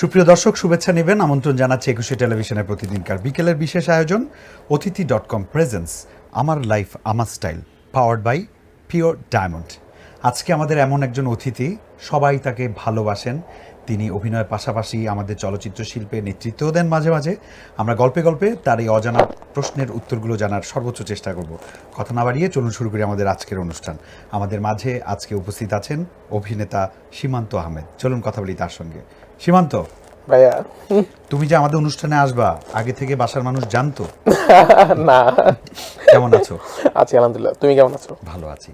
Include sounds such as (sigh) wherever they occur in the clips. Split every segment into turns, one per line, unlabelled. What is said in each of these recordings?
সুপ্রিয় দর্শক, শুভেচ্ছা নেবেন। আমন্ত্রণ জানাচ্ছি একুশে টেলিভিশনের প্রতিদিনকার বিকেলের বিশেষ আয়োজন অতিথি ডট কম প্রেজেন্স আমার লাইফ আমার style powered by pure diamond আজকে আমাদের এমন একজন অতিথি, সবাই তাকে ভালোবাসেন। তিনি অভিনয়ের পাশাপাশি আমাদের চলচ্চিত্র শিল্পে নেতৃত্বও দেন মাঝে মাঝে। আমরা গল্পে গল্পে তার এই অজানা প্রশ্নের উত্তরগুলো জানার সর্বোচ্চ চেষ্টা করব। কথা না বাড়িয়ে চলুন শুরু করি আমাদের আজকের অনুষ্ঠান। আমাদের মাঝে আজকে উপস্থিত আছেন অভিনেতা সীমান্ত আহমেদ। চলুন কথা বলি তার সঙ্গে। সীমান্ত?
ভাইয়া।
তুমি যে আমাদের অনুষ্ঠানে আসবা আগে থেকে বাসার মানুষ জানতো? (laughs)
না।
কেমন আছো?
আছি আলহামদুলিল্লাহ। তুমি কেমন আছো?
ভালো আছি।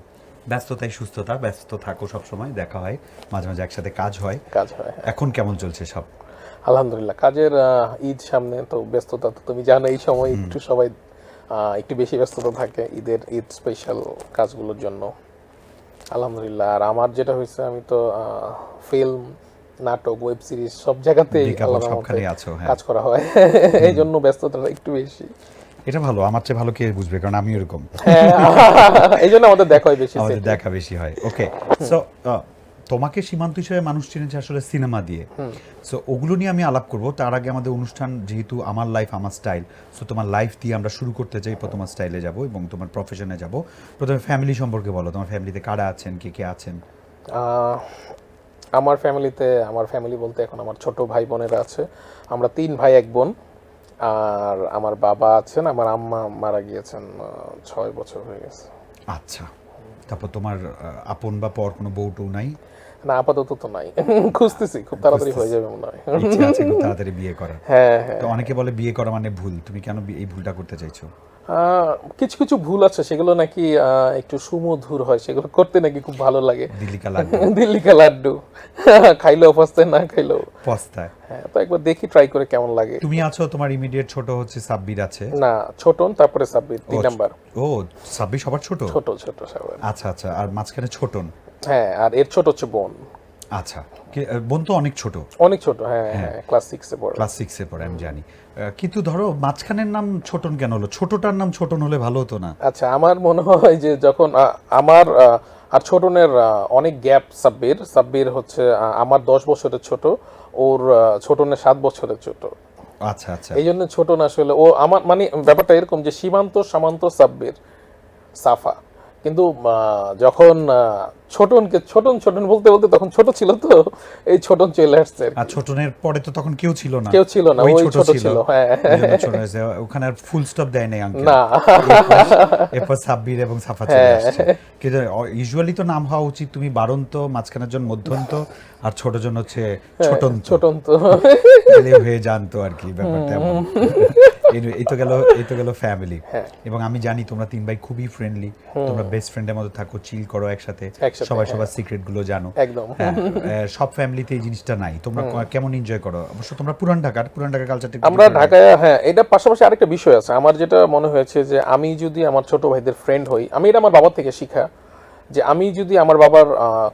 ব্যস্ততায় সুস্থতা ব্যস্ত থাকো সব সময় দেখা হয় মাঝে মাঝে একসাথে কাজ হয়।
কাজ হয়
এখন কেমন চলছে সব?
আলহামদুলিল্লাহ কাজের ঈদ সামনে তো ব্যস্ততা তো তুমি জানো এই সময় একটু সবাই একটু বেশি ব্যস্ততা থাকে ঈদের ঈদ স্পেশাল কাজগুলোর জন্য। আলহামদুলিল্লাহ আর আমার যেটা হয়েছে আমি তো ফিল্ম নাটক ওয়েব সিরিজ সব জায়গাতেই
হ্যাঁ।
কাজ করা হয়। এই জন্য ব্যস্ততাটা একটু বেশি।
এটা ভালো আমার চেয়ে ভালো কে বুঝবে? কারণ আমি এরকম।
হ্যাঁ এই জন্য আমাদের দেখা হয় বেশি
আমাদের দেখা বেশি হয়। ওকে সো তোমাকে সীমান্ত হিসেবে মানুষ চিনেছে আসলে সিনেমা দিয়ে। সো ওগুলো নিয়ে আমি আলাপ করব। তার আগে আমাদের অনুষ্ঠান যেহেতু আমার লাইফ আমার স্টাইল সো তোমার লাইফ দিয়ে আমরা শুরু করতে চাই প্রথম স্টাইলে যাব এবং তোমার প্রফেশনে যাব। প্রথমে ফ্যামিলি সম্পর্কে বলো। তোমার ফ্যামিলিতে কারা আছেন? কে কে আছেন?
আমার ফ্যামিলিতে আমার ফ্যামিলি বলতে এখন আমার ছোট ভাই বোনেরা আছে। আমরা তিন ভাই এক বোন। আর আমার বাবা আছেন আমার আম্মা মারা গিয়েছেন ছয় বছর হয়ে গেছে।
আচ্ছা। তারপর তোমার আপন বা পর কোনো বউ বউটু নাই?
না আপাতত তো নাই। (laughs) খুঁজতেছি খুব তাড়াতাড়ি হয়ে যাবে মনে হয়।
ইচ্ছে আছে খুব (laughs) তাড়াতাড়ি বিয়ে করার।
হ্যাঁ হ্যাঁ।
তো অনেকে বলে বিয়ে করা মানে ভুল। তুমি কেন এই ভুলটা করতে চাইছো?
কিছু কিছু ভুল আছে সেগুলো নাকি একটু সুমধুর হয় সেগুলো করতে নাকি খুব ভালো লাগে।
দিল্লি
কা লাড্ডু। (laughs) (laughs) খাইলেও ফাস্তে না খাইলেও।
পস্তায়।
হ্যাঁ তো একবার দেখি ট্রাই করে কেমন লাগে।
তুমি আছো তোমার ইমিডিয়েট ছোট হচ্ছে সাব্বির আছে।
না ছোটন তারপরে সাব্বির তিন নাম্বার।
ও সাব্বির সবার ছোট?
ছোট ছোট সবার।
আচ্ছা আচ্ছা আর মাঝখানে ছোটন?
হ্যাঁ আর এর ছোট হচ্ছে বোন।
আচ্ছা বোন তো অনেক ছোট।
অনেক ছোট হ্যাঁ হ্যাঁ। ক্লাস সিক্সে পড়ে।
ক্লাস সিক্সে পড়ে আমি জানি। কিন্তু ধরো মাঝখানের নাম ছোটন কেন হলো? ছোটটার নাম ছোটন হলে ভালো হতো না।
আচ্ছা আমার মনে হয় যে যখন আমার আর ছোটনের অনেক গ্যাপ সাব্বির। সাব্বির হচ্ছে আমার দশ বছরের ছোট ওর ছোটনের সাত বছরের ছোট।
আচ্ছা আচ্ছা।
এই জন্য ছোটন আসলে ও আমার মানে ব্যাপারটা এরকম যে সীমান্ত সামান্ত সাব্বির সাফা। কিন্তু যখন ছোটনকে ছোটন ছোটন বলতে বলতে তখন ছোট ছিল তো এই ছোটন চলে আসছে। আর
ছোটনের পরে তো তখন কেউ ছিল না।
কেউ ছিল না, ওই ছোট ছিল, হ্যাঁ।
ওখানে আর ফুল স্টপ দেয় নাই আঙ্কেল
না।
এরপর সাব্বির এবং সাফা চলে
হ্যাঁ।
আসছে। কিন্তু ইউজুয়ালি তো নাম হওয়া উচিত। তুমি বারন্ত মাঝখানের জন মধ্যন্ত আর ছোট জন হচ্ছে ছোটন
ছোটন তো
হয়ে জানতো আর কি ব্যাপারটা এই তো গেল এই তো গেল ফ্যামিলি
হ্যাঁ।
এবং আমি জানি তোমরা তিন ভাই খুবই ফ্রেন্ডলি তোমরা বেস্ট ফ্রেন্ডের মতো থাকো চিল করো একসাথে সবাই সবার সিক্রেটগুলো জানো।
একদম।
হ্যাঁ, সব ফ্যামিলিতে এই জিনিসটা নাই। তোমরা কেমন এনজয় করো? অবশ্য তোমরা পুরান ঢাকার পুরান ঢাকার কালচারটা
আমরা ঢাকায় হ্যাঁ এটা পাশাপাশি আরেকটা বিষয় আছে। আমার যেটা মনে হয়েছে যে আমি যদি আমার ছোট ভাইদের ফ্রেন্ড হই আমি এটা আমার বাবার থেকে শিখা যে আমি যদি আমার বাবার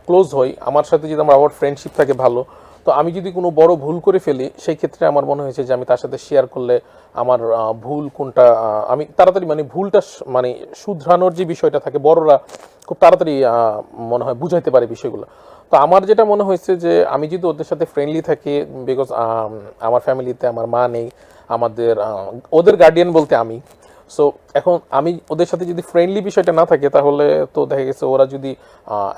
ক্লোজ হই আমার সাথে যদি আমার বাবার ফ্রেন্ডশিপ থাকে ভালো তো আমি যদি কোনো বড় ভুল করে ফেলি, সেই ক্ষেত্রে আমার মনে হয়েছে যে আমি তার সাথে শেয়ার করলে আমার ভুল কোনটা আমি তাড়াতাড়ি মানে ভুলটা মানে শুধরানোর যে বিষয়টা থাকে, বড়রা খুব তাড়াতাড়ি মনে হয় বুঝাইতে পারে বিষয়গুলো। তো আমার যেটা মনে হয়েছে যে আমি যদি ওদের সাথে ফ্রেন্ডলি থাকি বিকজ আমার ফ্যামিলিতে আমার মা নেই, আমাদের ওদের গার্ডিয়ান বলতে আমি। সো এখন আমি ওদের সাথে যদি ফ্রেন্ডলি বিষয়টা না থাকে, তাহলে তো দেখা গেছে ওরা যদি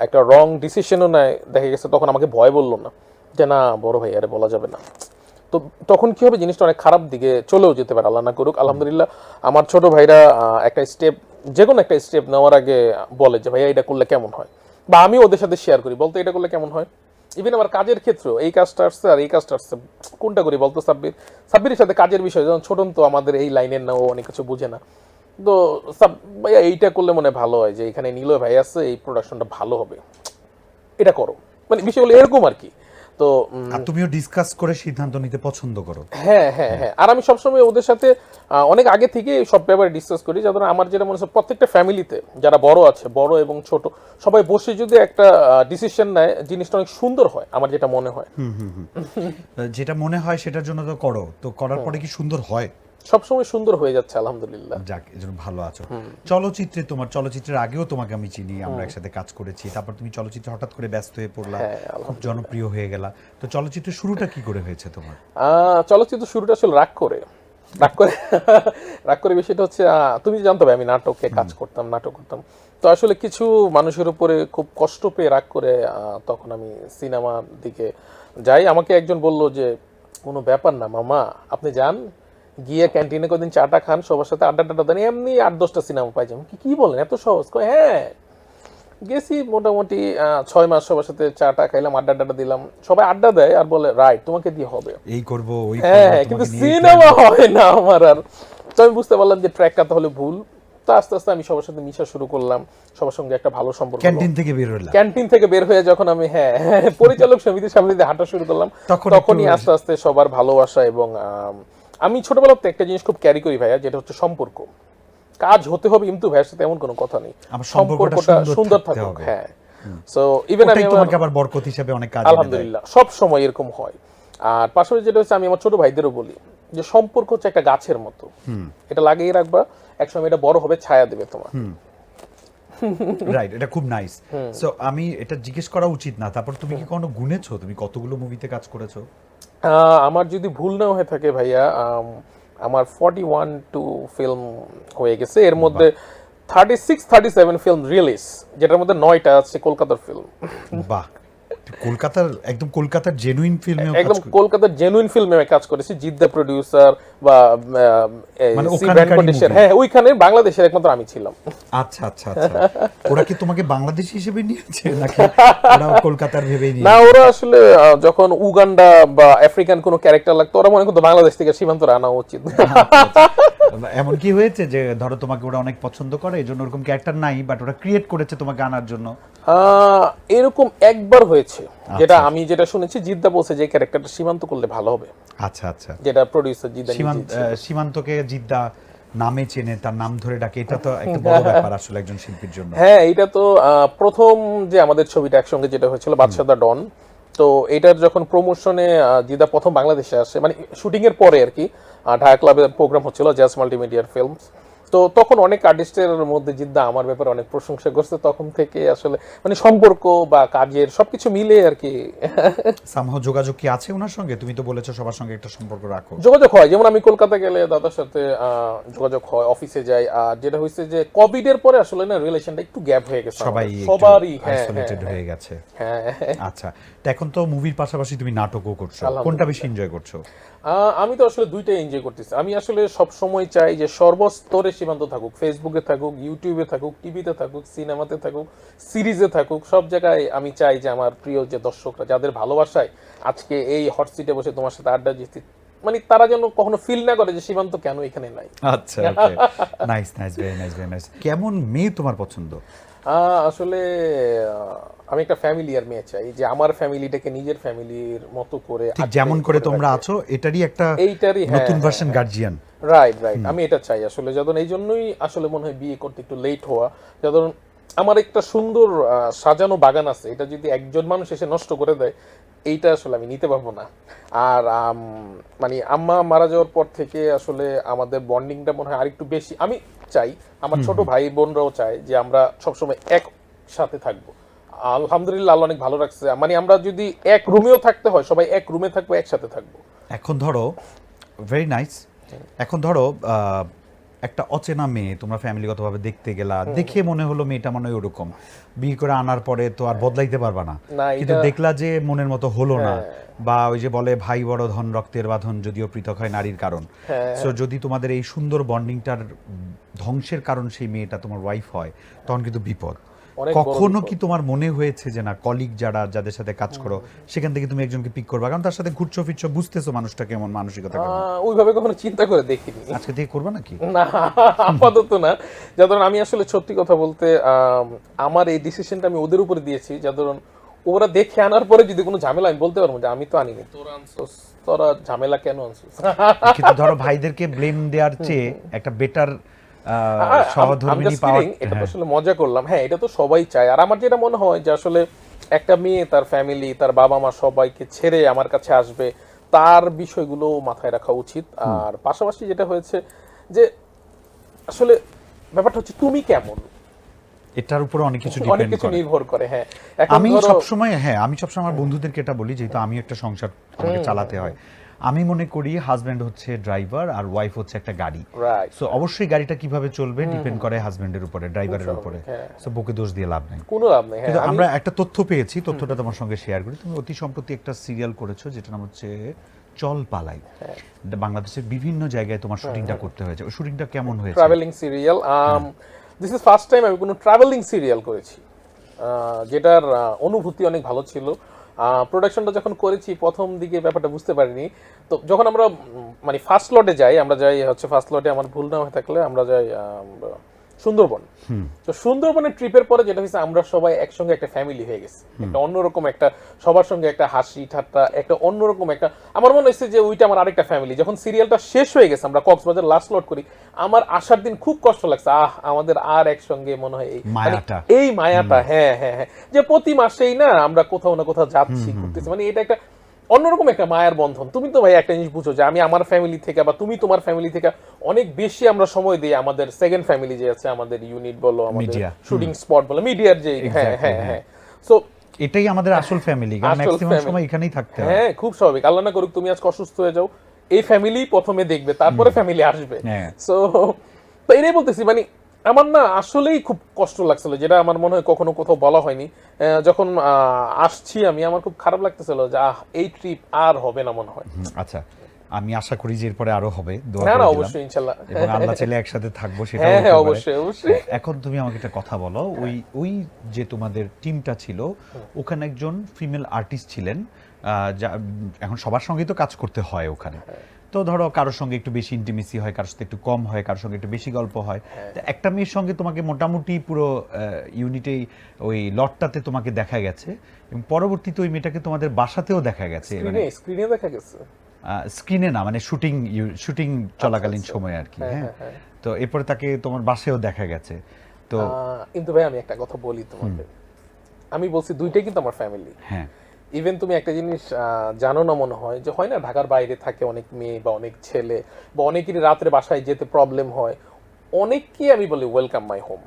একটা রং ডিসিশনও নেয়, দেখা গেছে তখন আমাকে ভয় বলল না। যে না, বড় ভাই, আরে বলা যাবে না। তো তখন কি হবে? জিনিসটা অনেক খারাপ দিকে চলেও যেতে পারে, আল্লাহ না করুক। আলহামদুলিল্লাহ, আমার ছোট ভাইরা একটা স্টেপ যে কোনো একটা স্টেপ নেওয়ার আগে বলে যে, ভাইয়া, এটা করলে কেমন হয়? বা আমি ওদের সাথে শেয়ার করি, বলতো, এটা করলে কেমন হয়? ইভেন আমার কাজের ক্ষেত্রেও, এই কাজটা আসছে আর এই কাজটা আসছে, কোনটা করি বলতো সাব্বির? সাব্বিরের সাথে কাজের বিষয়, যেমন ছোটন তো আমাদের এই লাইনের না, ও অনেক কিছু বুঝে না। তো সাব, ভাইয়া, এইটা করলে মনে ভালো হয় যে, এখানে নিলয় ভাই আছে, এই প্রোডাকশনটা ভালো হবে। এটা করো। মানে বিষয় বিষয়গুলো এরকম আর কি। তো
আর তুমিও ডিসকাস করে সিদ্ধান্ত নিতে পছন্দ করো।
হ্যাঁ হ্যাঁ হ্যাঁ। আর আমি সবসময় ওদের সাথে অনেক আগে থেকে সব ব্যাপারে ডিসকাস করি। যাদের আমার যেটা মনে হচ্ছে প্রত্যেকটা ফ্যামিলিতে যারা বড় আছে বড় এবং ছোট সবাই বসে যদি একটা ডিসিশন নেয় জিনিসটা অনেক সুন্দর হয় আমার যেটা মনে হয়।
যেটা মনে হয় সেটার জন্য তো করো। তো করার পরে কি সুন্দর হয়?
সবসময় সুন্দর হয়ে যাচ্ছে আলহামদুলিল্লাহ।
যাক এজন্য ভালো আছো। চলচ্চিত্রে তোমার চলচ্চিত্রের আগেও তোমাকে আমি চিনি আমরা একসাথে কাজ করেছি। তারপর তুমি চলচ্চিত্রে হঠাৎ করে ব্যস্ত হয়ে পড়লা
হ্যাঁ,
খুব জনপ্রিয় হয়ে গেলা। তো চলচ্চিত্রের শুরুটা কি করে হয়েছে তোমার?
চলচ্চিত্র শুরুটা আসলে রাগ করে। রাগ করে রাগ করে বিষয়টা হচ্ছে তুমি জানতে হবে আমি নাটকে কাজ করতাম নাটক করতাম। তো আসলে কিছু মানুষের উপরে খুব কষ্ট পেয়ে রাগ করে আহ, তখন আমি সিনেমার দিকে যাই। আমাকে একজন বলল যে কোনো ব্যাপার না মামা আপনি যান গিয়ে ক্যান্টিনে কদিন চাটা খান সবার সাথে আড্ডা টাড্ডা দেন এমনি আট দশটা সিনেমা পাই যাবেন কি বলেন এত সহজ? কয়, হ্যাঁ গেছি মোটামুটি ছয় মাস সবার সাথে চাটা খাইলাম আড্ডা টাড্ডা দিলাম। সবাই আড্ডা দেয় আর বলে রাইট তোমাকে দিয়ে হবে।
এই করব ওই
হ্যাঁ কিন্তু সিনেমা হয় না আমার আর। তো আমি বুঝতে পারলাম যে ট্র্যাকটা তাহলে ভুল। তো আস্তে আস্তে আমি সবার সাথে মিশা শুরু করলাম সবার সঙ্গে একটা ভালো সম্পর্ক
ক্যান্টিন থেকে বের হলাম
ক্যান্টিন থেকে বের হয়ে যখন আমি হ্যাঁ পরিচালক সমিতির সামনে দিয়ে হাঁটা শুরু করলাম তখনই আস্তে আস্তে সবার ভালোবাসা এবং আম, ছোটবেলাতে একটা জিনিস খুব ক্যারি করি ভাইয়া যেটা হচ্ছে সম্পর্ক। কাজ হতে হবে কিন্তু ভাইয়ের সাথে এমন কোনো কথা নেই।
সম্পর্কটা সুন্দর থাকতে
থাকুক
হবে।
হ্যাঁ। সো ইভেন আমি
তোমাকে আবার বরকত হিসেবে অনেক কাজ
আলহামদুলিল্লাহ সব সময় এরকম হয়। আর পাশাপাশি যেটা হচ্ছে আমি আমার ছোট ভাইদেরও বলি যে সম্পর্ক হচ্ছে একটা গাছের মতো। এটা লাগিয়ে রাখবা একসময় এটা বড় হবে ছায়া দেবে তোমার।
রাইট এটা খুব নাইস সো আমি এটা জিজ্ঞেস করা উচিত না। তারপর তুমি কি কোনো গুনেছো? তুমি কতগুলো মুভিতে কাজ করেছ?
আমার যদি ভুল না হয়ে থাকে ভাইয়া আমার ফর্টি ওয়ান টু ফিল্ম হয়ে গেছে। এর মধ্যে thirty six thirty seven film release যেটার মধ্যে নয়টা আছে কলকাতার ফিল্ম
বাহ। কলকাতার একদম কলকাতার জেনুইন ফিল্মে
একদম কলকাতার জেনুইন ফিল্মে কাজ করেছি জিদ্দা প্রডিউসার বা
মানে।
হ্যাঁ ওইখানে বাংলাদেশের একমাত্র আমি ছিলাম।
আচ্ছা আচ্ছা আচ্ছা। ওরা কি তোমাকে বাংলাদেশি হিসেবে নিয়েছে নাকি ওরা কলকাতার ভেবেই নিয়ে
না ওরা আসলে যখন উগান্ডা বা আফ্রিকান কোনো ক্যারেক্টার লাগতো ওরা মনে করতো বাংলাদেশ থেকে সীমান্ত আনা উচিত।
এমন কি হয়েছে যে ধরো তোমাকে ওরা অনেক পছন্দ করে এই জন্য ওরকম ক্যারেক্টার নাই বাট ওরা ক্রিয়েট করেছে তোমাকে আনার জন্য?
এরকম একবার হয়েছে। যেটা আমি যেটা শুনেছি জিদ্দা বলছে যে ক্যারেক্টারটা সীমান্ত করলে ভালো হবে।
আচ্ছা আচ্ছা।
যেটা প্রডিউসার জিদ্দা
সীমান্ত সীমান্তকে জিদ্দা নামে চেনে তার নাম ধরে ডাকে এটা তো একটা বড় ব্যাপার আসলে একজন শিল্পীর জন্য।
হ্যাঁ এটা তো প্রথম যে আমাদের ছবিটা একসঙ্গে যেটা হয়েছিল বাদশাদা ডন তো এটার যখন প্রমোশনে জিদা প্রথম বাংলাদেশে আসে মানে শুটিং এর পরে আর কি ঢাকা ক্লাবে প্রোগ্রাম হচ্ছিল জাস মাল্টিমিডিয়ার ফিল্মস তো তখন অনেক আর্টিস্টের মধ্যে জিদ্দা আমার ব্যাপারে অনেক প্রশংসা করছে। তখন থেকে আসলে মানে সম্পর্ক বা কাজের সবকিছু মিলে আর কি।
সামহ যোগাযোগ কি আছে ওনার সঙ্গে? তুমি তো বলেছ সবার সঙ্গে একটা সম্পর্ক রাখো।
যোগাযোগ হয়। যেমন আমি কলকাতা গেলে দাদার সাথে যোগাযোগ হয় অফিসে যাই। আর যেটা হয়েছে যে কোভিড এর পরে আসলে না রিলেশনটা একটু গ্যাপ হয়ে গেছে
সবাই
সবারই হ্যাঁ
আইসোলেটেড
হ্যাঁ,
হয়ে গেছে।
হ্যাঁ
আচ্ছা তো এখন তো মুভির পাশাপাশি তুমি নাটকও করছ। কোনটা বেশি এনজয় করছ?
আমি তো আসলে দুইটাই এনজয় করতেছি। আমি আসলে সব সময় চাই যে সর্বস্তরে সীমান্ত থাকুক ফেসবুকে থাকুক ইউটিউবে থাকুক টিভিতে থাকুক সিনেমাতে থাকুক সিরিজে থাকুক সব জায়গায় আমি চাই যে আমার প্রিয় যে দর্শকরা যাদের ভালোবাসায় আজকে এই হট সিটে বসে তোমার সাথে আড্ডা দিচ্ছি মানে তারা যেন কখনো ফিল না করে যে সীমান্ত কেন এখানে নাই।
আচ্ছা nice nice very nice very nice কেমন মেয়ে তোমার পছন্দ?
আসলে আমি একটা ফ্যামিলিয়ার মেয়ে চাই যে আমার ফ্যামিলিটাকে নিজের ফ্যামিলির মতো করে
ঠিক যেমন করে তোমরা আছো এটারই একটা
এইটারই হ্যাঁ,
নতুন ভার্সন গার্জিয়ান
রাইট রাইট আমি এটা চাই আসলে যখন এই জন্যই আসলে মনে হয় বিয়ে করতে একটু লেট হওয়া যখন আমার একটা সুন্দর সাজানো বাগান আছে এটা যদি একজন মানুষ এসে নষ্ট করে দেয় এইটা আসলে আমি নিতে পারব না। আর মানে আম্মা মারা যাওয়ার পর থেকে আসলে আমাদের বন্ডিংটা মনে হয় আরেকটু বেশি। আমি চাই আমার ছোট ভাই বোনরাও চায় যে আমরা সবসময় এক সাথে থাকব। আলহামদুলিল্লাহ অনেক ভালো রাখছে। মানে আমরা যদি এক রুমেও থাকতে হয় সবাই এক রুমে থাকব একসাথে থাকব।
এখন ধরো ভেরি নাইস এখন ধরো একটা অচেনা মেয়ে তোমরা ফ্যামিলিগতভাবে দেখতে গেলা। দেখে মনে হলো মেয়েটা মনে হয় ওরকম। বিয়ে করে আনার পরে তো আর বদলাইতে পারবা না। কিন্তু দেখলা যে মনের মতো হলো না।
হ্যাঁ।
বা ওই যে বলে ভাই বড় ধন রক্তের বাঁধন যদিও পৃথক হয় নারীর কারণ।
তো
সো যদি তোমাদের এই সুন্দর বন্ডিংটার ধ্বংসের কারণ সেই মেয়েটা তোমার ওয়াইফ হয় তখন কিন্তু বিপদ। কখনো কি তোমার মনে হয়েছে যে না কলিগ যারা যাদের সাথে কাজ করো সেখান থেকে তুমি একজনকে পিক করবা? কারণ তার সাথে ঘুরছো ফিরছো বুঝতেছো মানুষটা কেমন মানসিকতা
ওইভাবে কখনো চিন্তা করে দেখিনি।
আজকে থেকে করবা নাকি? (laughs)
না আপাতত না। যা ধরুন আমি আসলে সত্যি কথা বলতে আম, আমার এই ডিসিশনটা আমি ওদের উপরে দিয়েছি। যা ধরুন ওরা দেখে আনার পরে যদি কোনো ঝামেলা আমি বলতে পারব যে আমি তো আনিনি। তোরা আনছোস তোরা ঝামেলা কেন আনছোস?
কিন্তু ধরো ভাইদেরকে ব্লেম দেওয়ার চেয়ে একটা বেটার সহধর্মিনী পাওয়া
এটা তো আসলে মজা করলাম। হ্যাঁ এটা তো সবাই চায়। আর আমার যেটা মনে হয় যে আসলে একটা মেয়ে তার ফ্যামিলি তার বাবা মা সবাইকে ছেড়ে আমার কাছে আসবে তার বিষয়গুলো মাথায় রাখা উচিত। আর পাশাপাশি যেটা হয়েছে যে আসলে ব্যাপারটা হচ্ছে তুমি কেমন?
এটার উপর অনেক কিছু
অনেক
ডিপেন্ড
কিছু
করে।
নির্ভর করে হ্যাঁ।
আমি সবসময় হ্যাঁ আমি সবসময় আমার বন্ধুদেরকে এটা বলি যেহেতু আমি একটা সংসার আমাকে চালাতে হয়। আমি মনে করি হাজব্যান্ড হচ্ছে ড্রাইভার আর ওয়াইফ হচ্ছে একটা গাড়ি। সো অবশ্যই গাড়িটা কীভাবে চলবে ডিপেন্ড করে হাজব্যান্ডের উপরে ড্রাইভারের উপরে।
হ্যাঁ।
সো বকে দোষ দিয়ে লাভ নেই।
কোনো লাভ নেই হ্যাঁ।
কিন্তু আমরা একটা তথ্য পেয়েছি তথ্যটা তোমার সঙ্গে শেয়ার করি। তুমি অতি সম্প্রতি একটা সিরিয়াল করেছ যেটা নাম হচ্ছে চল পালাই
হ্যাঁ।
বাংলাদেশের বিভিন্ন জায়গায় তোমার শুটিংটা করতে হয়েছে। ওই শুটিংটা কেমন হয়েছে?
Travelling serial this is first time আমি কোনো ট্রাভেলিং সিরিয়াল করেছি। যেটার অনুভূতি অনেক ভালো ছিল। প্রোডাকশনটা যখন করেছি, প্রথম দিকে ব্যাপারটা বুঝতে পারিনি। তো যখন আমরা মানে ফার্স্ট লটে যাই, আমরা যাই হচ্ছে ফার্স্ট লটে আমার ভুল না হয়ে থাকলে আমরা যাই সুন্দরবন। তো সুন্দরবনের ট্রিপের পরে যেটা হয়েছে আমরা সবাই একসঙ্গে একটা ফ্যামিলি হয়ে গেছি। একটা অন্যরকম একটা সবার সঙ্গে একটা হাসি ঠাট্টা একটা অন্যরকম একটা আমার মনে হচ্ছে যে ওইটা আমার আরেকটা ফ্যামিলি যখন সিরিয়ালটা শেষ হয়ে গেছে আমরা কক্সবাজার লাস্ট লট করি আমার আসার দিন খুব কষ্ট লাগছে। আহ আমাদের আর একসঙ্গে মনে হয় এই মানে
মায়াটা।
এই মায়াটা হ্যাঁ হ্যাঁ হ্যাঁ। যে প্রতি মাসেই না আমরা কোথাও না কোথাও যাচ্ছি ঘুরতেছি। মানে এটা একটা অন্যরকম একটা মায়ার বন্ধন। তুমি তো ভাই একটা জিনিস বুঝো যে আমি আমার ফ্যামিলি থেকে বা তুমি তোমার ফ্যামিলি থেকে অনেক বেশি আমরা সময় দিই আমাদের সেকেন্ড ফ্যামিলি যে আছে আমাদের ইউনিট বলো আমাদের শুটিং স্পট বলো মিডিয়ার যে হ্যাঁ হ্যাঁ
হ্যাঁ।
হ্যাঁ। সো
এটাই আমাদের আসল ফ্যামিলি ম্যাক্সিমাম সময় এখানেই থাকতে হয়।
হ্যাঁ খুব স্বাভাবিক। আল্লাহ না করুক তুমি আজকে অসুস্থ হয়ে যাও। এই ফ্যামিলি প্রথমে দেখবে তারপরে ফ্যামিলি আসবে।
হ্যাঁ।
সো তো এটাই বলতেছি মানে আমার না আসলেই খুব কষ্ট লাগছিল যেটা আমার মনে হয় কখনো কোথাও বলা হয়নি। যখন আসছি আমি আমার খুব খারাপ লাগতেছিল যে আহ এই ট্রিপ আর হবে না মনে হয়।
আচ্ছা আমি আশা করি যে এরপরে আরও হবে দোয়া
না
করে
অবশ্যই ইনশাল্লাহ।
এবং আল্লাহ চাইলে একসাথে থাকব সেটা
হ্যাঁ হ্যাঁ অবশ্যই অবশ্যই।
এখন তুমি আমাকে একটা কথা বলো ওই ওই যে তোমাদের টিমটা ছিল ওখানে একজন ফিমেল আর্টিস্ট ছিলেন যা এখন সবার সঙ্গেই তো কাজ করতে হয় ওখানে। তো ধরো কারোর সঙ্গে একটু বেশি ইন্টিমেসি হয় কারোর সাথে একটু কম হয় কারোর সঙ্গে একটু বেশি গল্প হয়। তো একটা মেয়ের সঙ্গে তোমাকে মোটামুটি পুরো ইউনিটেই ওই লটটাতে তোমাকে দেখা গেছে এবং পরবর্তীতে ওই মেয়েটাকে তোমাদের বাসাতেও দেখা গেছে। মানে
স্ক্রিনে স্ক্রিনে দেখা গেছে?
স্ক্রিনে না মানে শুটিং শুটিং চলাকালীন
আচ্ছা।
সময় আর কি
হ্যাঁ,
হ্যাঁ
হ্যাঁ,
তো এরপরে তাকে তোমার বাসায়ও দেখা গেছে। তো
কিন্তু ভাই আমি একটা কথা বলি তোমাকে। আমি বলছি দুইটাই কিন্তু আমার ফ্যামিলি
হ্যাঁ।
ইভেন তুমি একটা জিনিস আহ, জানো না মনে হয় যে হয় না ঢাকার বাইরে থাকে অনেক মেয়ে বা অনেক ছেলে বা অনেকেরই রাত্রে বাসায় যেতে প্রবলেম হয় অনেককে আমি বলি ওয়েলকাম মাই হোম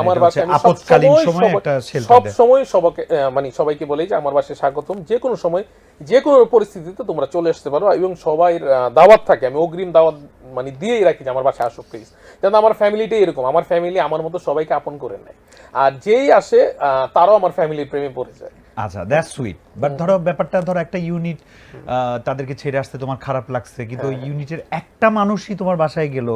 আমার বাসায় সব
আপৎকালীন
সময়
সময় একটা
সব সময় সবাইকে মানে সবাইকে বলি যে আমার বাসায় স্বাগতম। যে কোনো সময় যে কোনো পরিস্থিতিতে তোমরা চলে আসতে পারো এবং সবাই দাওয়াত থাকে। আমি অগ্রিম দাওয়াত মানে দিয়েই রাখি যে আমার বাসায় আসো প্লিজ যেন আমার ফ্যামিলিটাই এরকম আমার ফ্যামিলি আমার মতো সবাইকে আপন করে নেয়। আর যেই আসে আহ, তারাও আমার ফ্যামিলির প্রেমে পড়ে যায়।
আচ্ছা দ্যাটস সুইট বাট ধরো ব্যাপারটা ধরো একটা ইউনিট তাদেরকে ছেড়ে আসতে তোমার খারাপ লাগছে কিন্তু
হ্যাঁ।
ইউনিটের একটা মানুষই তোমার বাসায় গেল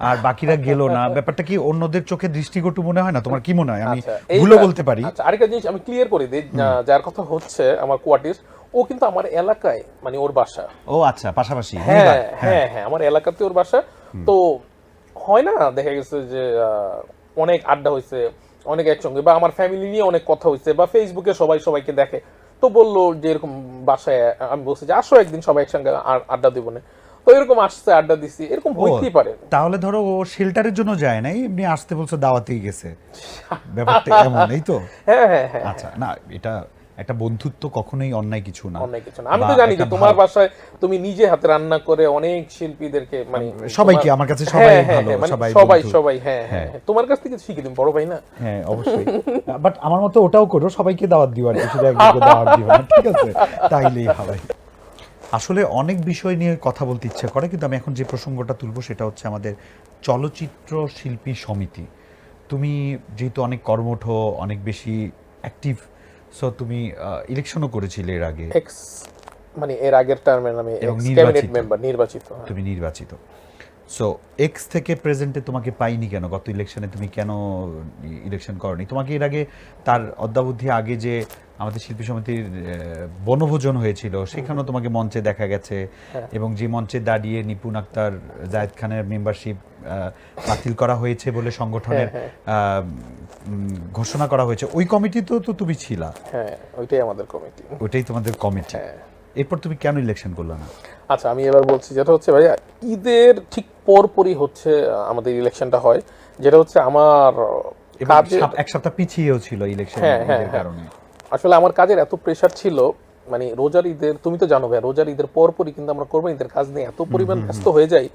আর বাকিরা গেল না। ব্যাপারটা কি অন্যদের চোখে দৃষ্টিকটু মনে হয় না? তোমার কি মনে হয়? আমি
আচ্ছা, এই
ভুলে
বা-
বলতে পারি।
আচ্ছা আরেকটা জিনিস আমি ক্লিয়ার করে দিই যার কথা হচ্ছে আমার কোয়ার্টিস ও কিন্তু আমার এলাকায় মানে ওর বাসা।
ও আচ্ছা পাশাপাশি
হ্যাঁ হ্যাঁ হ্যাঁ। আমার এলাকাতে ওর বাসা। তো হয় না দেখা গেছে যে অনেক আড্ডা হয়েছে অনেক একসঙ্গে বা আমার ফ্যামিলি নিয়ে অনেক কথা হয়েছে বা ফেসবুকে সবাই সবাইকে দেখে। তো বলল যে এরকম বাসায় আমি বলছি যে আসো একদিন সবাই একসঙ্গে আড্ডা দিব না। তো এরকম আসছে আড্ডা দিছি এরকম হইতেই পারে।
তাহলে ধরো ও শেল্টারের জন্য যায় নাই এমনি আসতে বলছো দাওয়াতেই গেছে। (laughs) ব্যাপারটা এমন এই তো?
হ্যাঁ হ্যাঁ হ্যাঁ।
আচ্ছা না এটা একটা বন্ধুত্ব কখনোই অন্যায় কিছু না।
অনেক কিছু না। আমি তো জানি যে তোমার বাসায় তুমি নিজে হাতে রান্না করে অনেক শিল্পীদেরকে মানে
সবাইকে, আমার কাছে সবাই
হ্যাঁ, হ্যাঁ,
ভালো,
হ্যাঁ, মানে
সবাই
সবাই সবাই
হ্যাঁ
হ্যাঁ। তোমার কাছ থেকে শিখে তুমি বড় ভাই না?
হ্যাঁ অবশ্যই। বাট আমার মতো ওটাও করো সবাইকে দাওয়াত দিও আর কি, শুধু একজনকে দাওয়াত দিও না ঠিক আছে? তাইলেই হবে। আসলে অনেক বিষয় নিয়ে কথা বলতে ইচ্ছে করে কিন্তু আমি এখন যে প্রসঙ্গটা তুলবো সেটা হচ্ছে আমাদের চলচ্চিত্র শিল্পী সমিতি। তুমি যেহেতু অনেক কর্মঠ অনেক বেশি অ্যাক্টিভ সো তুমি ইলেকশনও করেছিলে এর আগে
এক্স মানে এর আগের টার্মে আমি এক্স ক্যাবিনেট
নির্বাচিত।
মেম্বার নির্বাচিত হ্যাঁ।
তুমি নির্বাচিত সো এক্স থেকে প্রেজেন্টে তোমাকে পাইনি কেন গত ইলেকশনে তুমি কেন ইলেকশন করনি তোমাকে এর আগে তার অদ্যাবধি আগে যে আমাদের শিল্পী সমিতির বনভোজন হয়েছিল। সেখানেও তোমাকে মঞ্চে দেখা গেছে।
হ্যাঁ।
এবং যে মঞ্চে দাঁড়িয়ে নিপুণ আক্তার জায়েদ খানের মেম্বারশিপ বাতিল করা হয়েছে বলে সংগঠনের
হ্যাঁ,
আহ, ঘোষণা করা হয়েছে। ওই কমিটিতেও তো তুমি ছিলা।
হ্যাঁ ওইটাই আমাদের কমিটি।
ওইটাই তোমাদের কমিটি।
হ্যাঁ।
এরপর তুমি কেন ইলেকশন করলে না?
আচ্ছা আমি এবার বলছি যেটা হচ্ছে ভাইয়া ঈদের ঠিক পরপরই হচ্ছে আমাদের ইলেকশনটা হয়। যেটা হচ্ছে আমার
এক সপ্তাহ পিছিয়েও ছিল ইলেকশন
হ্যাঁ, হ্যাঁ, হ্যাঁ।
কারণে।
আসলে আমার কাজের এত প্রেশার ছিল মানে রোজার ঈদের তুমি তো জানো ভাই রোজার ঈদের পরপরই কিন্তু আমরা কোরবানি ঈদের কাজ নিয়ে এত পরিমাণ ব্যস্ত হয়ে যাই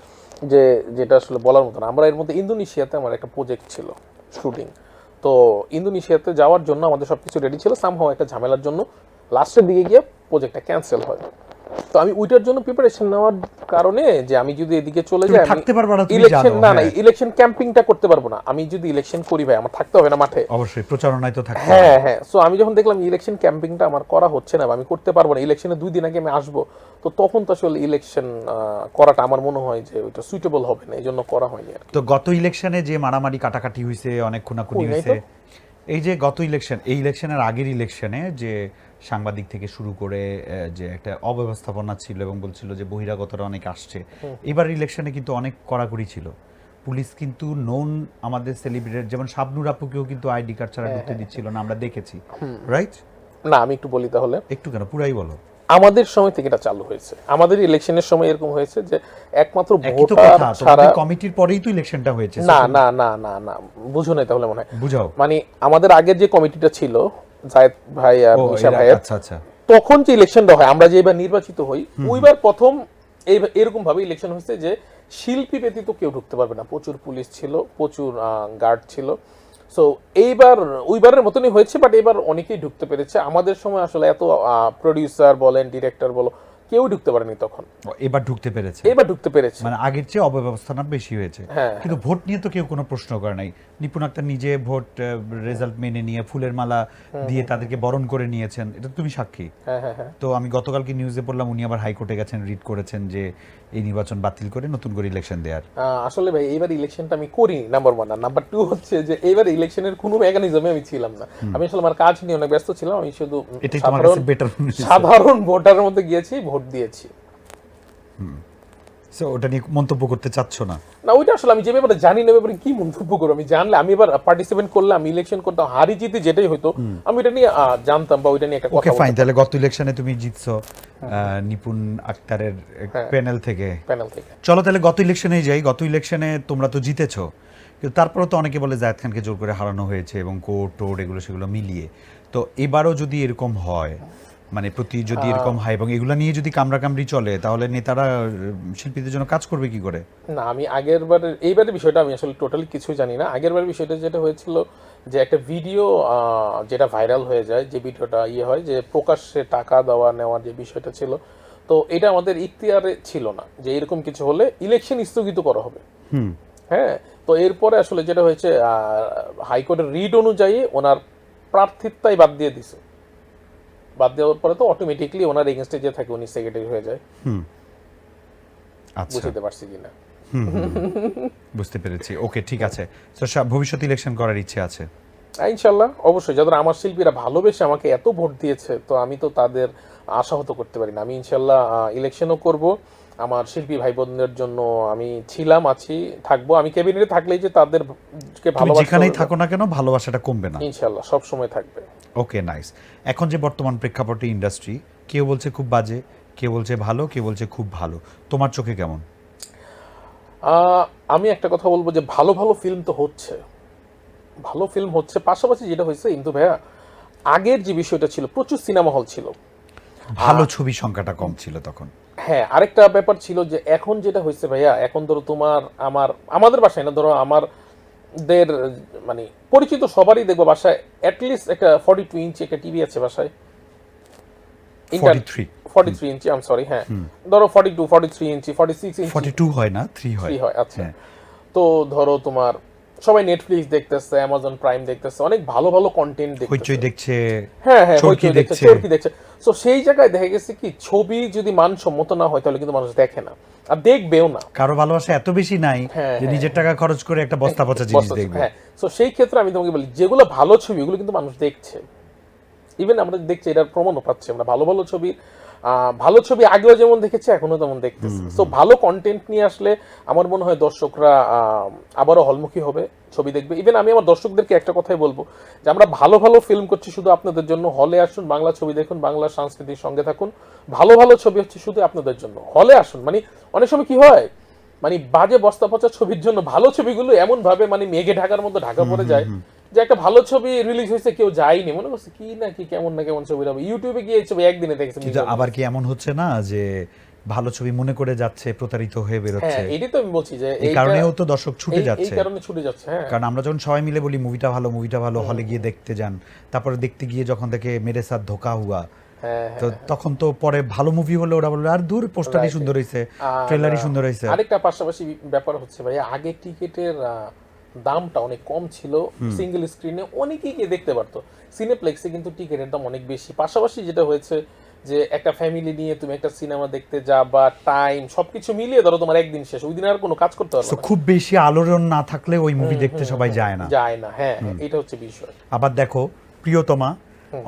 যে যেটা আসলে বলার মতো না। আমরা এর মধ্যে ইন্দোনেশিয়াতে আমার একটা প্রজেক্ট ছিল শুটিং তো ইন্দোনেশিয়াতে যাওয়ার জন্য আমাদের সবকিছু রেডি ছিল সামহাও একটা ঝামেলার জন্য লাস্টের দিকে গিয়ে প্রজেক্টটা ক্যান্সেল হয়। তো আমি ওইটার জন্য প্রিপারেশন নেওয়ার কারণে যে আমি যদি এদিকে চলে যাই
থাকতে পারবা না,
ইলেকশন না না। ইলেকশন ক্যাম্পিংটা করতে পারব না। আমি যদি ইলেকশন করি ভাই আমার থাকতে হবে না মাঠে।
অবশ্যই প্রচারণায় তো থাকতে
হ্যাঁ হ্যাঁ। সো আমি যখন দেখলাম ইলেকশন ক্যাম্পিংটা আমার করা হচ্ছে না আমি করতে পারব না ইলেকশনে দুই দিন আগে আমি আসব তো তখন তো আসলে ইলেকশন করাটা আমার মনে হয় যে ওইটা সুইটেবল হবে না এই জন্য করা হয়নি আর
তো গত ইলেকশনে যে মারামারি কাটাকাটি হয়েছে অনেক খুনাখুনি হয়েছে এই যে গত ইলেকশন এই ইলেকশনের আগের ইলেকশনে যে সাংবাদিক থেকে শুরু করে যে একটা অব্যবস্থাপনা ছিল এবং বলছিল যে বহিরাগতরা অনেক আসছে। এবার ইলেকশনে কিন্তু অনেক কড়াকড়ি ছিল। পুলিশ কিন্তু নোন আমাদের সেলিব্রিটি যেমন শাবনুর আপুকেও কিন্তু আইডি কার্ড ছাড়া
হ্যাঁ,
ঢুকতে দিচ্ছিল না আমরা দেখেছি। রাইট
না আমি একটু বলি তাহলে।
একটু কেন? পুরাই বলো।
আমাদের সময় থেকে এটা চালু হয়েছে। আমাদের ইলেকশনের সময় এরকম হয়েছে যে একমাত্র ভোটার ছাড়া
কমিটির পরেই তো ইলেকশনটা হয়েছে
না না না না না বুঝো নাই তাহলে মনে হয়।
বুঝাও।
মানে আমাদের আগের যে কমিটিটা ছিল জায়েদ ভাই আর
এরা-
ভাইয়ের।
আচ্ছা আচ্ছা।
তখন যে ইলেকশনটা হয় আমরা যে এবার নির্বাচিত হই ওইবার প্রথম এই এরকম ভাবে ইলেকশন হয়েছে যে শিল্পী ব্যতীত কেউ ঢুকতে পারবে না। প্রচুর পুলিশ ছিল প্রচুর গার্ড ছিল। সো এইবার ওইবারের মতনই হয়েছে বাট এবার অনেকেই ঢুকতে পেরেছে। আমাদের সময় আসলে এত প্রডিউসার বলেন ডিরেক্টর বলো কেউ ঢুকতে পারেনি তখন।
এবার ঢুকতে পেরেছে।
এবার ঢুকতে পেরেছে।
মানে আগের চেয়ে অব্যবস্থাটা বেশি হয়েছে।
হ্যাঁ।
কিন্তু ভোট নিয়ে তো কেউ কোনো প্রশ্ন করে নাই। নিপুণ আক্তার নিজে ভোট রেজাল্ট মেনে নিয়ে ফুলের মালা দিয়ে তাদেরকে বরণ করে নিয়েছেন। এটা তুমি সাক্ষী।
হ্যাঁ হ্যাঁ হ্যাঁ।
তো আমি গতকালকে নিউজে পড়লাম উনি আবার হাইকোর্টে গেছেন রিড করেছেন যে এই নির্বাচন বাতিল করে নতুন করে ইলেকশন দেওয়ার
আসলে ভাই এইবার ইলেকশনটা আমি করি নাম্বার ওয়ান আর নাম্বার টু হচ্ছে যে এইবার ইলেকশনের কোনো মেকানিজমে আমি ছিলাম না। আমি আসলে আমার কাজ নিয়ে অনেক ব্যস্ত ছিলাম আমি শুধু সাধারণ
বেটার
সাধারণ ভোটারের মধ্যে গিয়েছি ভোট দিয়েছি।
সো ওটা নিয়ে মন্তব্য করতে চাচ্ছ না?
না ওইটা আসলে আমি যে ব্যাপারে জানি না ব্যাপারে কি মন্তব্য করব? আমি জানলে আমি এবার পার্টিসিপেট করলে আমি ইলেকশন করতাম হারি জিতে যেটাই হতো আমি এটা নিয়ে জানতাম বা ওইটা নিয়ে একটা
ওকে ফাইন তাহলে গত ইলেকশনে তুমি জিতছো নিপুণ আক্তারের
হ্যাঁ।
প্যানেল থেকে।
প্যানেল থেকে।
চলো তাহলে গত ইলেকশনেই যাই গত ইলেকশনে তোমরা তো জিতেছো কিন্তু তারপরেও তো অনেকে বলে জায়েদ খানকে জোর করে হারানো হয়েছে এবং কোর্ট টোর এগুলো সেগুলো মিলিয়ে। তো এবারও যদি এরকম হয় মানে প্রতি যদি এরকম হয় এবং এগুলো নিয়ে যদি কামড়াকামড়ি চলে তাহলে নেতারা শিল্পীদের জন্য কাজ করবে কি করে?
না আমি আগের বারের এইবারের বিষয়টা আমি আসলে টোটালি কিছু জানি না। আগের বারের বিষয়টা যেটা হয়েছিল যে একটা ভিডিও যেটা ভাইরাল হয়ে যায় যে ভিডিওটা ইয়ে হয় যে প্রকাশ্যে টাকা দেওয়া নেওয়ার যে বিষয়টা ছিল তো এটা আমাদের ইখতিয়ারে ছিল না যে এরকম কিছু হলে ইলেকশন স্থগিত করা হবে।
হুম।
হ্যাঁ তো এরপরে আসলে যেটা হয়েছে হাইকোর্টের রিড অনুযায়ী ওনার প্রার্থিতাই বাদ দিয়ে দিছে। বাদ দেওয়ার পরে তো অটোমেটিকলি ওনার এগেনস্টে যে থাকে উনি সেক্রেটারি হয়ে যায়।
হুম। আচ্ছা।
বুঝতে পারছি কিনা
বুঝতে পেরেছি। ওকে ঠিক আছে। তো ভবিষ্যৎ ইলেকশন করার ইচ্ছে আছে?
ইনশাল্লাহ অবশ্যই। যাদের আমার শিল্পীরা ভালোবেসে আমাকে এত ভোট দিয়েছে তো আমি তো তাদের আশাহত করতে পারি না। আমি ইনশাল্লাহ ইলেকশনও করব। আমার শিল্পী ভাই বোনদের জন্য আমি ছিলাম আছি থাকব। আমি ক্যাবিনেটে থাকলেই যে তাদেরকে ভালোবাসা
যেখানেই থাকো না কেন ভালোবাসাটা কমবে না।
ইনশাল্লাহ সব সময় থাকবে।
ওকে নাইস এখন যে বর্তমান প্রেক্ষাপটে ইন্ডাস্ট্রি কেউ বলছে খুব বাজে কেউ বলছে ভালো কেউ বলছে খুব ভালো। তোমার চোখে কেমন?
আমি একটা কথা বলব যে ভালো ভালো ফিল্ম তো হচ্ছে। ভালো ফিল্ম হচ্ছে পাশাপাশি যেটা হয়েছে কিন্তু ভাইয়া আগের যে বিষয়টা ছিল প্রচুর সিনেমা হল ছিল।
ভালো ছবি সংখ্যাটা কম ছিল তখন।
হ্যাঁ আরেকটা ব্যাপার ছিল যে এখন যেটা হয়েছে ভাইয়া এখন ধরো তোমার আমার আমাদের বাসায় না ধরো আমার দের মানে পরিচিত সবারই দেখব বাসায় অ্যাটলিস্ট একটা ফর্টি টু ইঞ্চি একটা টিভি আছে বাসায়।
43
forty three inch um sorry হ্যাঁ। ধরো forty two forty three inch forty six inch
forty two হয় না থ্রি হয়।
হয় আচ্ছা।
হ্যাঁ।
তো ধরো তোমার সবাই নেটফ্লিক্স দেখতেছে অ্যামাজন প্রাইম দেখতেছে অনেক ভালো ভালো কন্টেন্ট দেখতেছে।
দেখছে
হ্যাঁ হ্যাঁ
চরকি
হইচই দেখছে। চরকি দেখছে। সো সেই জায়গায় দেখা গেছে কি ছবি যদি মানসম্মত না হয় তাহলে কিন্তু মানুষ দেখে না। আর দেখবেও না।
কারও ভালোবাসা এত বেশি নাই
হ্যাঁ,
যে নিজের টাকা খরচ করে একটা বস্তা পচা জিনিস দেখবে।
হ্যাঁ। সো সেই ক্ষেত্রে আমি তোমাকে বলি যেগুলো ভালো ছবি ওগুলো কিন্তু মানুষ দেখছে। ইভেন আমরা দেখছি এটার প্রমাণও পাচ্ছি আমরা। ভালো ভালো ছবি আহ, ভালো ছবি আগেও যেমন দেখেছি এখনও তেমন দেখতেছি। সো ভালো কন্টেন্ট নিয়ে আসলে আমার মনে হয় দর্শকরা আবারও হলমুখী হবে ছবি দেখবে। ইভেন আমি আমার দর্শকদেরকে একটা কথাই বলব যে আমরা ভালো ভালো ফিল্ম করছি শুধু আপনাদের জন্য। হলে আসুন বাংলা ছবি দেখুন বাংলা সংস্কৃতির সঙ্গে থাকুন। ভালো ভালো ছবি হচ্ছে শুধু আপনাদের জন্য। হলে আসুন। মানে অনেক সময় কি হয় মানে বাজে বস্তা পচা ছবির জন্য ভালো ছবিগুলো এমন ভাবে মানে মেঘে ঢাকার মতো ঢাকা পড়ে যায় যে একটা ভালো ছবি রিলিজ হয়েছে কেউ যায়নি। মনে করছে কি না কি কেমন না কেমন ছবি হবে ইউটিউবে গিয়ে ছবি একদিনে দেখেছে
কিন্তু আবার কি এমন হচ্ছে না যে ভালো ছবি মনে করে যাচ্ছে প্রতারিত হয়ে বেরোচ্ছে?
হ্যাঁ এটাই তো আমি বলছি যে
এই কারণেও তো দর্শক ছুটে
এই- এই কারণে ছুটে যাচ্ছে হ্যাঁ।
কারণ আমরা যখন সবাই মিলে বলি মুভিটা ভালো মুভিটা ভালো হলে গিয়ে দেখতে যান। তারপরে দেখতে গিয়ে যখন দেখে মেরে সাথ ধোকা হুয়া।
হ্যাঁ
তো তখন তো পরে ভালো মুভি হলে ওরা বলবে আর দূর পোস্টারই সুন্দর হয়েছে ট্রেলারই সুন্দর হয়েছে
আরেকটা পাশাপাশি ব্যাপার হচ্ছে ভাই আগে টিকিটের দামটা অনেক কম ছিল। সিঙ্গেল স্ক্রিনে অনেকেই গিয়ে দেখতে পারতো। সিনেপ্লেক্সে কিন্তু টিকিটের দাম অনেক বেশি। পাশাপাশি যেটা হয়েছে যে একটা ফ্যামিলি নিয়ে তুমি একটা সিনেমা দেখতে যা বা টাইম সবকিছু মিলিয়ে ধরো তোমার একদিন শেষ ওই দিন আর কোনো কাজ করতে পারবে
খুব বেশি আলোড়ন না থাকলে ওই মুভি দেখতে সবাই যায় না।
যায় না হ্যাঁ এটা হচ্ছে বিষয়।
আবার দেখো প্রিয়তমা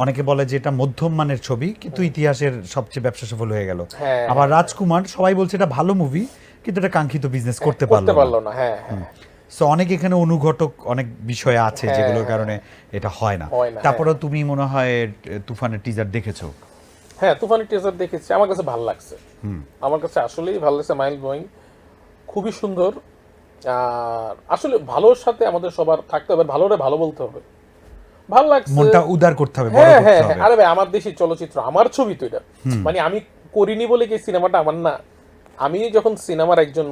অনেকে বলে যে এটা মধ্যম মানের ছবি কিন্তু ইতিহাসের সবচেয়ে ব্যবসা সফল হয়ে গেল।
হ্যাঁ,
আবার রাজকুমার সবাই বলছে এটা ভালো মুভি কিন্তু এটা কাঙ্ক্ষিত বিজনেস করতে পারল না।
হ্যাঁ হ্যাঁ।
সো অনেক এখানে অনুঘটক অনেক বিষয় আছে
হ্যাঁ,
যেগুলোর। কারণে এটা হয় না।
হয়
তারপরে তুমি মনে হয় তুফানের টিজার দেখেছ?
হ্যাঁ তুফানের টিজার দেখেছি। আমার কাছে ভালো লাগছে। আমার কাছে আসলেই ভালো লাগছে মাইল গোয়িং খুবই সুন্দর। আর আসলে ভালোর সাথে আমাদের সবার থাকতে হবে। ভালোরে ভালো বলতে হবে। ভালো লাগছে।
মনটা উদার করতে হবে
হ্যাঁ হ্যাঁ হ্যাঁ। আরে ভাই আমার দেশের চলচ্চিত্র আমার ছবি তো এটা। মানে আমি করিনি বলে কি সিনেমাটা আমার না। আমি যখন সিনেমার একজন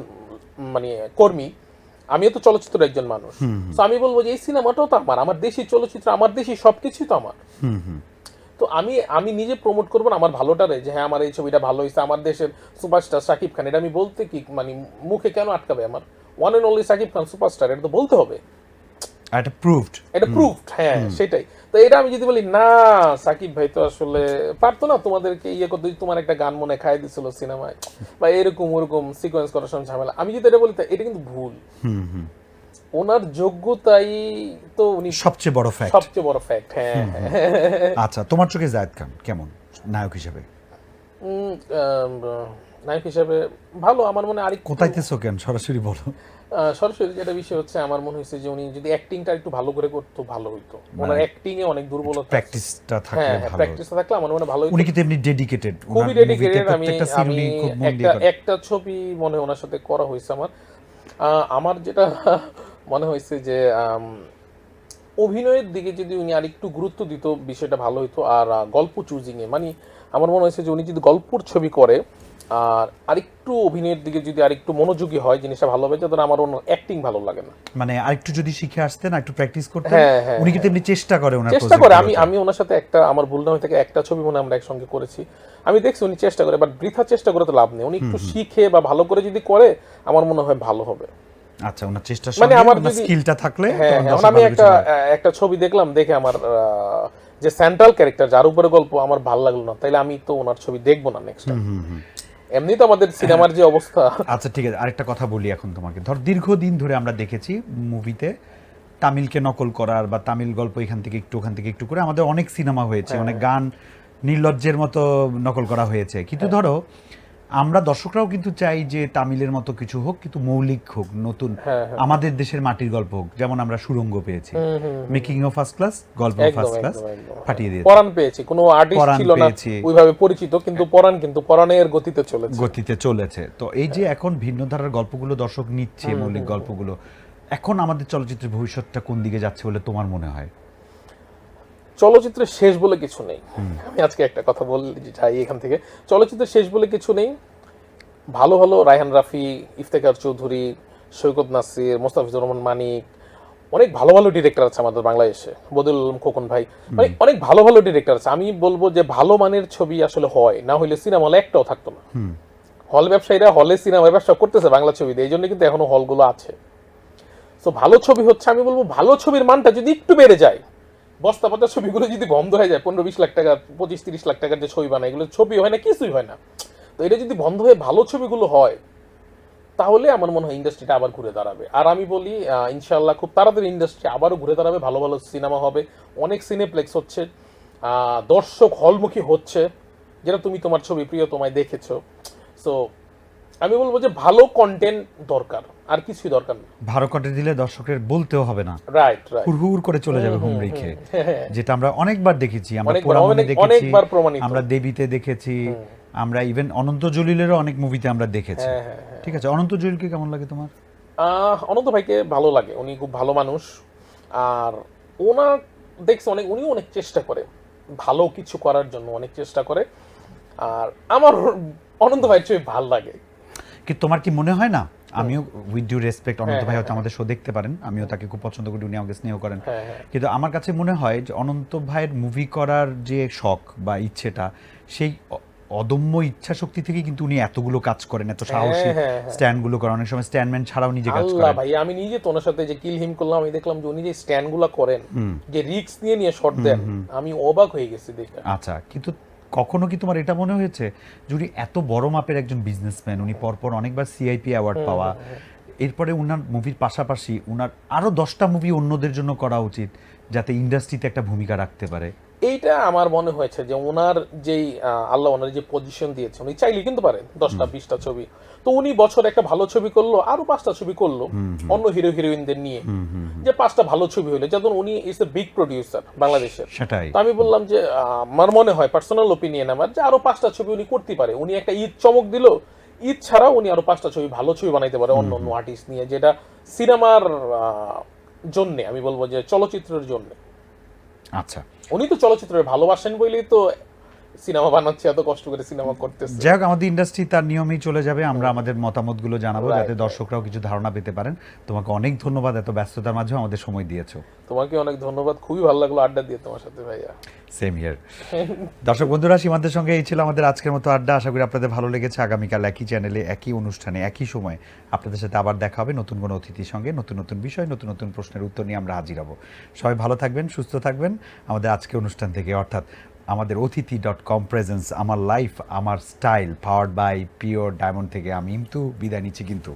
মানে কর্মী আমিও তো চলচ্চিত্র একজন মানুষ। তো আমি বলব যে এই সিনেমাটাও তো আমার আমার দেশি চলচ্চিত্র আমার দেশি সবকিছুই তো আমার।
হুম হুম।
তো আমি আমি নিজে প্রমোট করব আমার ভালোটা রে যে হ্যাঁ আমার এই ছবিটা ভালো হয়েছে আমার দেশের সুপারস্টার সাকিব খান এটা আমি বলতে কি মানে মুখে কেন আটকাবে আমার? One and only Shakib Khan superstar এটা তো বলতে হবে।
এটা প্রুভড
এটা প্রুফড হ্যাঁ সেটাই। তো এটা আমি যদি বলি না সাকিব ভাই তো আসলে পারতো না তোমাদেরকে ইয়ে করতে তোমার একটা গান মনে খাই দিছিল সিনেমায় বা এরকম ওরকম সিকোয়েন্স করার সময় ঝামেলা। আমি যদি এটা বলি তা এটা কিন্তু ভুল। ওনার যোগ্যতাই তো উনি
সবচেয়ে বড় ফ্যাক্ট
সবচেয়ে বড় ফ্যাক্ট হ্যাঁ।
আচ্ছা তোমার চোখে জায়েদ খান কেমন নায়ক হিসেবে?
নায়ক হিসেবে ভালো আমার মনে হয় আরেকটু
কোথায়তেছো কেন? সরাসরি বলো।
সরাসরি যেটা বিষয় হচ্ছে আমার মনে হয়েছে যে উনি যদি অ্যাক্টিংটা একটু ভালো করে করতো ভালো হইতো। ওনার অ্যাক্টিং এ অনেক দুর্বলতা
প্র্যাকটিসটা থাকলে
হ্যাঁ হ্যাঁ
ভালো
প্র্যাকটিস থাকলে আমার মনে হয় ভালো হইতো।
উনি কিন্তু এমনি ডেডিকেটেড
খুবই ডেডিকেটেড আমি আমি
মন
একটা একটা ছবি মনে হয় ওনার সাথে করা হয়েছে আমার। আহ, আমার যেটা (laughs) মনে হয়েছে যে অভিনয়ের দিকে যদি উনি আরেকটু গুরুত্ব দিত বিষয়টা ভালো হতো আর গল্প চুজিং এ মানে আমার মনে হয়েছে যে উনি যদি গল্পর ছবি করে আর আরেকটু অভিনয়ের দিকে যদি আরেকটু মনোযোগী হয় জিনিসটা ভালো হবে যাতে আমার ওনার অ্যাক্টিং ভালো লাগে না।
মানে আরেকটু যদি শিখে আসতেন একটু প্র্যাকটিস করতেন
হ্যাঁ, হ্যাঁ,
উনি কিন্তু এমনি চেষ্টা করে ওনার
চেষ্টা করে। আমি আমি ওনার সাথে একটা আমার ভুল না হয়ে থাকে একটা ছবি মনে আমরা একসঙ্গে করেছি। আমি দেখছি উনি চেষ্টা করে বাট বৃথা চেষ্টা করে তো লাভ নেই। উনি একটু শিখে বা ভালো করে যদি করে আমার মনে হয় ভালো হবে।
আচ্ছা ওনার চেষ্টা
মানে আমার
স্কিলটা থাকলে
হ্যাঁ হ্যাঁ, আমি একটা একটা ছবি দেখলাম দেখে আমার যে সেন্ট্রাল ক্যারেক্টার যার উপরে গল্প আমার ভালো লাগল না তাইলে আমি তো ওনার ছবি দেখব না নেক্সট এমনি তো আমাদের সিনেমার যে অবস্থা
আচ্ছা ঠিক আছে আরেকটা কথা বলি এখন তোমাকে ধর দীর্ঘদিন ধরে আমরা দেখেছি মুভিতে তামিলকে নকল করার বা তামিল গল্প এখান থেকে একটু ওখান থেকে একটু করে আমাদের অনেক সিনেমা হয়েছে
হ্যাঁ।
অনেক গান নির্লজ্জের মতো নকল করা হয়েছে কিন্তু
হ্যাঁ।
ধরো আমরা দর্শকরাও কিন্তু চাই যে তামিলের মতো কিছু হোক কিন্তু মৌলিক হোক নতুন।
হ্যাঁ,
আমাদের দেশের মাটির গল্প হোক যেমন আমরা সুরঙ্গ পেয়েছি। মেকিং অফ ফার্স্ট ক্লাস গল্প ফার্স্ট ক্লাস। ফাটিয়ে দিয়েছে।
পরাণ পেয়েছি কোনো আর্টিস্ট ছিল না ওইভাবে পরিচিত কিন্তু পরাণ কিন্তু পরাণের গতিতে চলেছে।
গতিতে চলেছে। তো এই যে এখন ভিন্ন ধারার গল্পগুলো দর্শক নিচ্ছে মৌলিক গল্পগুলো এখন আমাদের চলচ্চিত্রের ভবিষ্যৎটা কোন দিকে যাচ্ছে বলে তোমার মনে হয়?
চলচ্চিত্রের শেষ বলে কিছু নেই। আমি আজকে একটা কথা বলি যাই এখান থেকে। চলচ্চিত্রের শেষ বলে কিছু নেই। ভালো ভালো রায়হান রাফি ইফতেখার চৌধুরী সৈকত নাসির মোস্তাফিজুর রহমান মানিক অনেক ভালো ভালো ডিরেক্টর আছে আমাদের বাংলাদেশে। বদুল খোকন ভাই। মানে অনেক ভালো ভালো ডিরেক্টর আছে। আমি বলব যে ভালো মানের ছবি আসলে হয় না হলে সিনেমা হলে একটাও থাকতো না। হল ব্যবসায়ীরা হলে সিনেমা ব্যবসা করতেছে বাংলা ছবিতে এই জন্য কিন্তু এখনও হলগুলো আছে। তো ভালো ছবি হচ্ছে আমি বলব ভালো ছবির মানটা যদি একটু বেড়ে যায় বস্তা পচা ছবিগুলো যদি বন্ধ হয়ে যায়, পনেরো বিশ লাখ টাকা, পঁচিশ তিরিশ লাখ টাকার যে ছবি বানায়, এগুলো ছবি হয় না, কিছুই হয় না। তো এটা যদি বন্ধ হয়ে ভালো ছবিগুলো হয়, তাহলে আমার মনে হয় ইন্ডাস্ট্রিটা আবার ঘুরে দাঁড়াবে। আর আমি বলি ইনশাল্লাহ খুব তাড়াতাড়ি ইন্ডাস্ট্রি আবারও ঘুরে দাঁড়াবে, ভালো ভালো সিনেমা হবে। অনেক সিনেপ্লেক্স হচ্ছে দর্শক হলমুখী হচ্ছে, যেটা তুমি তোমার ছবি প্রিয় তোমায় দেখেছ। সো আমি বলব যে ভালো কন্টেন্ট দরকার। আর কিছুই দরকার না
ভালো কটে দিলে দর্শকের বলতেও হবে না।
রাইট রাইট
হুড়হুড় করে চলে যাবে ঘুম রেখে যেটা আমরা অনেকবার দেখেছি আমরা পোড়ামনে দেখেছি
অনেকবার প্রমাণিত।
আমরা দেবীতে দেখেছি আমরা ইভেন অনন্ত জলিলেরও অনেক মুভিতে আমরা দেখেছি।
হ্যাঁ, হ্যাঁ,
ঠিক আছে অনন্ত জলিলকে কেমন লাগে তোমার?
অনন্ত ভাইকে ভালো লাগে উনি খুব ভালো মানুষ। আর ওনার দেখছে অনেক উনিও অনেক চেষ্টা করে ভালো কিছু করার জন্য অনেক চেষ্টা করে। আর আমার অনন্ত ভাইয়ের ছবি ভালো লাগে।
কি তোমার কি মনে হয় না? আমিও উইথ ডিউ রেসপেক্ট অনন্ত
হ্যাঁ,
ভাই
হ্যাঁ,
হয়তো আমাদের শো দেখতে পারেন আমিও তাকে খুব পছন্দ করি উনি আমাকে স্নেহ করেন।
হ্যাঁ, হ্যাঁ।
কিন্তু আমার কাছে মনে হয় যে অনন্ত ভাইয়ের মুভি করার যে শখ বা ইচ্ছেটা সেই অদম্য ইচ্ছা শক্তি থেকে কিন্তু উনি এতগুলো কাজ করেন এত সাহসী
স্ট্যান্ডগুলো হ্যাঁ।
করেন। অনেক সময় স্ট্যান্ডম্যান ছাড়াও নিজে কাজ করেন।
ভাই আমি নিজে তো ওনার সাথে যে কিল হিম করলাম আমি দেখলাম যে উনি যে স্ট্যান্ডগুলো করেন যে রিস্ক নিয়ে নিয়ে শট দেন আমি অবাক হয়ে গেছি দেখে।
আচ্ছা কিন্তু কখনো কি তোমার এটা মনে হয়েছে? যে উনি এত বড় মাপের একজন বিজনেসম্যান উনি পরপর অনেকবার সিআইপি অ্যাওয়ার্ড পাওয়া। এরপরে উনার মুভির পাশাপাশি ওনার আরও দশটা মুভি অন্যদের জন্য করা উচিত যাতে ইন্ডাস্ট্রিতে একটা ভূমিকা রাখতে পারে।
এইটা আমার মনে হয়েছে যে ওনার যেই আল্লাহ ওনার যে পজিশন দিয়েছে উনি চাইলে কিন্তু পারেন। দশটা বিশটা ছবি। তো উনি বছর একটা ভালো ছবি করল আরও পাঁচটা ছবি করল অন্য হিরো হিরোইনদের নিয়ে। যে পাঁচটা ভালো ছবি হলো যেমন উনি ইজ এ বিগ প্রডিউসার বাংলাদেশের। তো আমি বললাম যে আমার মনে হয় পার্সোনাল ওপিনিয়ন আমার যে আরও পাঁচটা ছবি উনি করতে পারে। উনি একটা ঈদ চমক দিল ঈদ ছাড়াও উনি আরও পাঁচটা ছবি ভালো ছবি বানাইতে পারে অন্য অন্য আর্টিস্ট নিয়ে যেটা সিনেমার জন্য আমি বলব যে চলচ্চিত্রের জন্য।
আচ্ছা।
উনি তো চলচ্চিত্রে ভালোবাসেন বলেই তো সিনেমা বানাচ্ছে এত কষ্ট করে সিনেমা করতেছে।
যাই হোক আমাদের ইন্ডাস্ট্রি তার নিয়মেই চলে যাবে আমরা আমাদের মতামতগুলো জানাব যাতে দর্শকরাও কিছু ধারণা পেতে পারেন। তোমাকে অনেক ধন্যবাদ এত ব্যস্ততার মাঝেও আমাদের সময় দিয়েছ।
তোমাকে অনেক ধন্যবাদ খুবই ভালো লাগল আড্ডা দিয়ে তোমার সাথে ভাইয়া।
সেম হিয়ার (laughs) দর্শক বন্ধুরা সীমান্তের সঙ্গে এই ছিল আমাদের আজকের মতো আড্ডা। আশা করি আপনাদের ভালো লেগেছে। আগামীকাল একই চ্যানেলে একই অনুষ্ঠানে একই সময় আপনাদের সাথে আবার দেখা হবে নতুন কোনো অতিথির সঙ্গে নতুন নতুন বিষয় নতুন নতুন প্রশ্নের উত্তর নিয়ে আমরা হাজির হব। সবাই ভালো থাকবেন সুস্থ থাকবেন। আমাদের আজকে অনুষ্ঠান থেকে অর্থাৎ আমাদের অতিথি ডট কম প্রেজেন্স আমার লাইফ আমার style powered by pure diamond থেকে আমি ইমতু, বিদায় নিচ্ছি কিন্তু।